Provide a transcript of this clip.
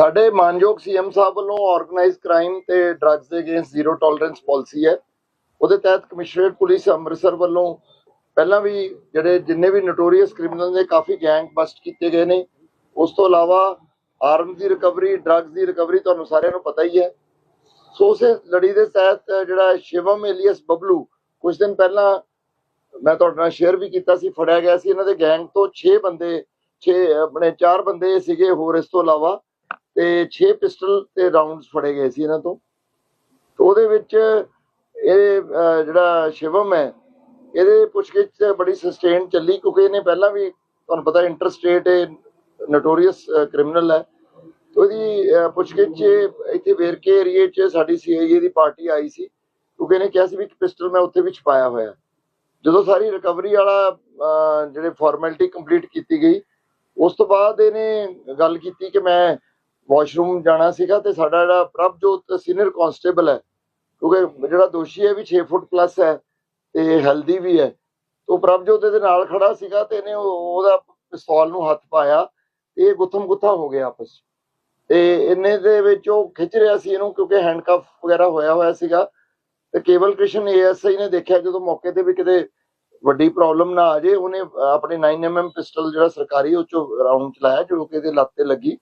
ਸਾਡੇ ਮਾਨਯੋਗ ਸੀਐਮ ਸਾਹਿਬ ਵੱਲੋਂ ਆਰਗੇਨਾਈਜ਼ ਕ੍ਰਾਈਮ ਤੇ ਡਰੱਗਸ ਦੇ ਅਗੇਂਸਟ ਜ਼ੀਰੋ ਟੋਲਰੈਂਸ ਪਾਲਿਸੀ ਹੈ। ਉਹਦੇ ਤਹਿਤ ਕਮਿਸ਼ਨਰੇਟ ਪੁਲਿਸ ਅੰਮ੍ਰਿਤਸਰ ਵੱਲੋਂ ਪਹਿਲਾਂ ਵੀ ਜਿਹੜੇ ਜਿੰਨੇ ਵੀ ਨੋਟੋਰੀਅਸ ਕ੍ਰਿਮੀਨਲ ਨੇ, ਕਾਫੀ ਗੈਂਗ ਬਸਟ ਕੀਤੇ ਗਏ ਨੇ। ਉਸ ਤੋਂ ਇਲਾਵਾ ਆਰਮ ਦੀ ਰਿਕਵਰੀ ਡਰੱਗਸ ਦੀ ਰਿਕਵਰੀ ਤੁਹਾਨੂੰ ਸਾਰਿਆਂ ਨੂੰ ਪਤਾ ਹੀ ਹੈ। ਸੋ ਉਸੇ ਲੜੀ ਦੇ ਤਹਿਤ ਜਿਹੜਾ ਸ਼ਿਵਮ ਏਲੀਅਸ ਬਬਲੂ, ਕੁਝ ਦਿਨ ਪਹਿਲਾਂ ਮੈਂ ਤੁਹਾਡੇ ਨਾਲ ਸ਼ੇਅਰ ਵੀ ਕੀਤਾ ਸੀ, ਫੜਿਆ ਗਿਆ ਸੀ। ਇਹਨਾਂ ਦੇ ਗੈਂਗ ਤੋਂ 6 ਬੰਦੇ 6 ਆਪਣੇ 4 ਬੰਦੇ ਸੀਗੇ ਹੋਰ। ਇਸ ਤੋਂ ਇਲਾਵਾ ਤੇ 6 ਪਿਸਟਲ ਤੇ ਰਾਉਂਡਸ ਫੜੇ ਗਏ ਸੀ ਇਹਨਾਂ ਤੋਂ। ਤੇ ਉਹਦੇ ਵਿੱਚ ਇਹ ਜਿਹੜਾ ਸ਼ਿਵਮ ਹੈ, ਇਹਦੇ ਪੁੱਛਗਿੱਛ ਬੜੀ ਸਸਟੇਨ ਚੱਲੀ ਕਿਉਂਕਿ ਇਹਨੇ ਪਹਿਲਾਂ ਵੀ ਤੁਹਾਨੂੰ ਪਤਾ ਇੰਟਰਸਟੇਟ ਨੋਟੋਰੀਅਸ ਕ੍ਰਿਮੀਨਲ ਹੈ। ਉਹਦੀ ਪੁੱਛਗਿੱਛ ਇੱਥੇ ਵੇਰਕੇ ਏਰੀਏ 'ਚ ਸਾਡੀ ਸੀਆਈਏ ਦੀ ਪਾਰਟੀ ਆਈ ਸੀ ਕਿਉਂਕਿ ਇਹਨੇ ਕਿਹਾ ਸੀ ਵੀ ਪਿਸਟਲ ਮੈਂ ਉੱਥੇ ਵੀ ਛਪਾਇਆ ਹੋਇਆ। ਜਦੋਂ ਸਾਰੀ ਰਿਕਵਰੀ ਵਾਲਾ ਜਿਹੜੇ ਫਾਰਮੈਲਿਟੀ ਕੰਪਲੀਟ ਕੀਤੀ ਗਈ, ਉਸ ਤੋਂ ਬਾਅਦ ਇਹਨੇ ਗੱਲ ਕੀਤੀ ਕਿ ਮੈਂ ਵਾਸ਼ਰੂਮ ਜਾਣਾ ਸੀਗਾ ਤੇ ਸਾਡਾ ਜਿਹੜਾ ਪ੍ਰਭਜੋਤ ਸੀਨੀਅਰ ਕਾਂਸਟੇਬਲ ਹੈ, ਕਿਉਂਕਿ ਜਿਹੜਾ ਦੋਸ਼ੀ ਹੈ ਵੀ 6 ਫੁੱਟ ਪਲੱਸ ਹੈ ਤੇ ਹੈਲਦੀ ਵੀ ਹੈ, ਉਹ ਪ੍ਰਭਜੋਤ ਦੇ ਨਾਲ ਖੜਾ ਸੀਗਾ ਤੇ ਇਹਨੇ ਉਹਦਾ ਪਿਸਤੌਲ ਨੂੰ ਹੱਥ ਪਾਇਆ ਤੇ ਇਹ ਗੁੱਥਮ ਗੁੱਥਾ ਹੋ ਗਿਆ ਆਪਸ ਤੇ ਇੰਨੇ ਦੇ ਵਿੱਚ ਉਹ ਖਿੱਚ ਰਿਹਾ ਸੀ ਇਹਨੂੰ ਕਿਉਂਕਿ ਹੈਂਡਕਫ ਵਗੈਰਾ ਹੋਇਆ ਹੋਇਆ ਸੀਗਾ ਤੇ ਕੇਵਲ ਕ੍ਰਿਸ਼ਨ ਏਐਸਆਈ ਨੇ ਦੇਖਿਆ ਜਦੋਂ ਮੌਕੇ ਤੇ ਵੀ ਕਿਤੇ ਵੱਡੀ ਪ੍ਰੋਬਲਮ ਨਾ ਆ ਜੇ ਉਹਨੇ ਆਪਣੇ 9mm ਪਿਸਟਲ ਜਿਹੜਾ ਸਰਕਾਰੀ ਉਹ ਚੋਂ ਰਾਉਂਡ ਚਲਾਇਆ ਜੋ ਕਿ ਇਹਦੇ ਲੱਤ ਤੇ ਲੱਗੀ।